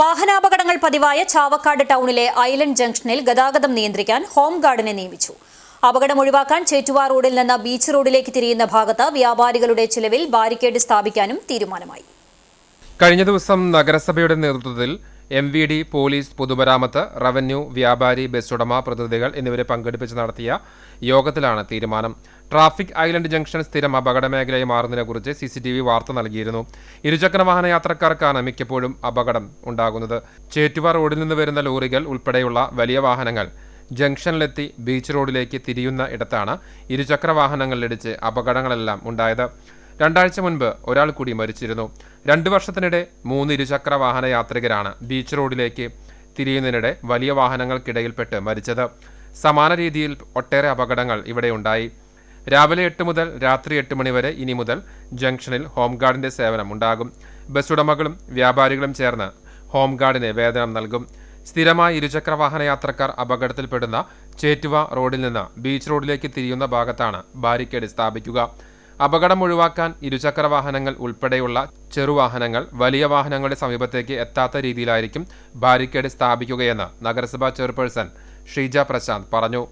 വാഹനാപകടങ്ങൾ പതിവായ ചാവക്കാട് ടൗണിലെ ഐലൻഡ് ജംഗ്ഷനിൽ ഗതാഗതം നിയന്ത്രിക്കാൻ ഹോം ഗാർഡിനെ നിയമിച്ചു. അപകടം ഒഴിവാക്കാൻ ചേറ്റുവാ റോഡിൽ നിന്ന് ബീച്ച് റോഡിലേക്ക് തിരിയുന്ന ഭാഗത്ത് വ്യാപാരികളുടെ ചിലവിൽ ബാരിക്കേഡ് സ്ഥാപിക്കാനും തീരുമാനമായി. കഴിഞ്ഞ ദിവസം നഗരസഭയുടെ നേതൃത്വത്തിൽ എം വി ഡി പോലീസ് പൊതുമരാമത്ത് റവന്യൂ വ്യാപാരി ബസ് ഉടമ പ്രതിനിധികൾ എന്നിവരെ പങ്കെടുപ്പിച്ച് നടത്തിയ യോഗത്തിലാണ് തീരുമാനം. ട്രാഫിക് ഐലൻഡ് ജംഗ്ഷൻ സ്ഥിരം അപകട മേഖലയായി മാറുന്നതിനെക്കുറിച്ച് സി സി ടി വി വാർത്ത നൽകിയിരുന്നു. ഇരുചക്ര വാഹന യാത്രക്കാർക്കാണ് മിക്കപ്പോഴും അപകടം ഉണ്ടാകുന്നത്. ചേറ്റുവ റോഡിൽ നിന്ന് വരുന്ന ലോറികൾ ഉൾപ്പെടെയുള്ള വലിയ വാഹനങ്ങൾ ജംഗ്ഷനിലെത്തി ബീച്ച് റോഡിലേക്ക് തിരിയുന്ന ഇടത്താണ് ഇരുചക്ര വാഹനങ്ങളിലിടിച്ച് അപകടങ്ങളെല്ലാം ഉണ്ടായത്. രണ്ടാഴ്ച മുൻപ് ഒരാൾ കൂടി മരിച്ചിരുന്നു. രണ്ടു വർഷത്തിനിടെ മൂന്ന് ഇരുചക്ര വാഹന യാത്രികരാണ് ബീച്ച് റോഡിലേക്ക് തിരിയുന്നതിനിടെ വലിയ വാഹനങ്ങൾക്കിടയിൽപ്പെട്ട് മരിച്ചത്. സമാന രീതിയിൽ ഒട്ടേറെ അപകടങ്ങൾ ഇവിടെ ഉണ്ടായി. രാവിലെ എട്ട് മുതൽ രാത്രി എട്ട് മണി വരെ ഇനി മുതൽ ജംഗ്ഷനിൽ ഹോംഗാർഡിന്റെ സേവനം ഉണ്ടാകും. ബസ് ഉടമകളും വ്യാപാരികളും ചേർന്ന് ഹോംഗാർഡിന് വേതനം നൽകും. സ്ഥിരമായി ഇരുചക്ര വാഹന യാത്രക്കാർ അപകടത്തിൽപ്പെടുന്ന ചേറ്റുവ റോഡിൽ നിന്ന് ബീച്ച് റോഡിലേക്ക് തിരിയുന്ന ഭാഗത്താണ് ബാരിക്കേഡ് സ്ഥാപിക്കുക. അപകടം ഒഴിവാക്കാൻ ഇരുചക്ര വാഹനങ്ങൾ ഉൾപ്പെടെയുള്ള ചെറുവാഹനങ്ങൾ വലിയ വാഹനങ്ങളുടെ സമീപത്തേക്ക് എത്താത്ത രീതിയിലായിരിക്കും ബാരിക്കേഡ് സ്ഥാപിക്കുകയെന്ന് നഗരസഭാ ചെയർപേഴ്സൺ ഷീജ പ്രശാന്ത് പറഞ്ഞു.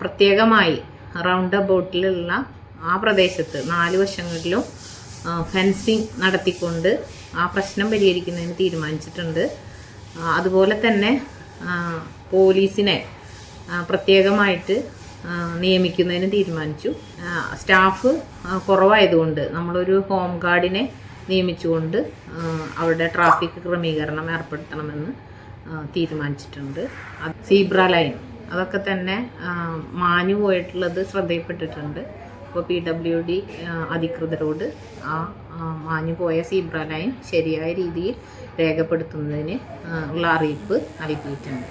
പ്രത്യേകമായി റൗണ്ട് ബോട്ടിലുള്ള ആ പ്രദേശത്ത് നാല് വശങ്ങളിലും ഫെൻസിങ് നടത്തിക്കൊണ്ട് ആ പ്രശ്നം പരിഹരിക്കുന്നതിന് തീരുമാനിച്ചിട്ടുണ്ട്. അതുപോലെ തന്നെ പോലീസിനെ പ്രത്യേകമായിട്ട് നിയമിക്കുന്നതിന് തീരുമാനിച്ചു. സ്റ്റാഫ് കുറവായതുകൊണ്ട് നമ്മളൊരു ഹോം ഗാർഡിനെ നിയമിച്ചുകൊണ്ട് അവരുടെ ട്രാഫിക് ക്രമീകരണം ഏർപ്പെടുത്തണമെന്ന് തീരുമാനിച്ചിട്ടുണ്ട്. Zebra line. അതൊക്കെ തന്നെ മാഞ്ഞു പോയിട്ടുള്ളത് ശ്രദ്ധയിൽപ്പെട്ടിട്ടുണ്ട്. അപ്പോൾ പി ഡബ്ല്യു ഡി അധികൃതരോട് ആ, മാഞ്ഞു പോയ സീബ്ര ലൈൻ ശരിയായ രീതിയിൽ രേഖപ്പെടുത്തുന്നതിന് ഉള്ള അറിയിപ്പ് നൽകിയിട്ടുണ്ട്.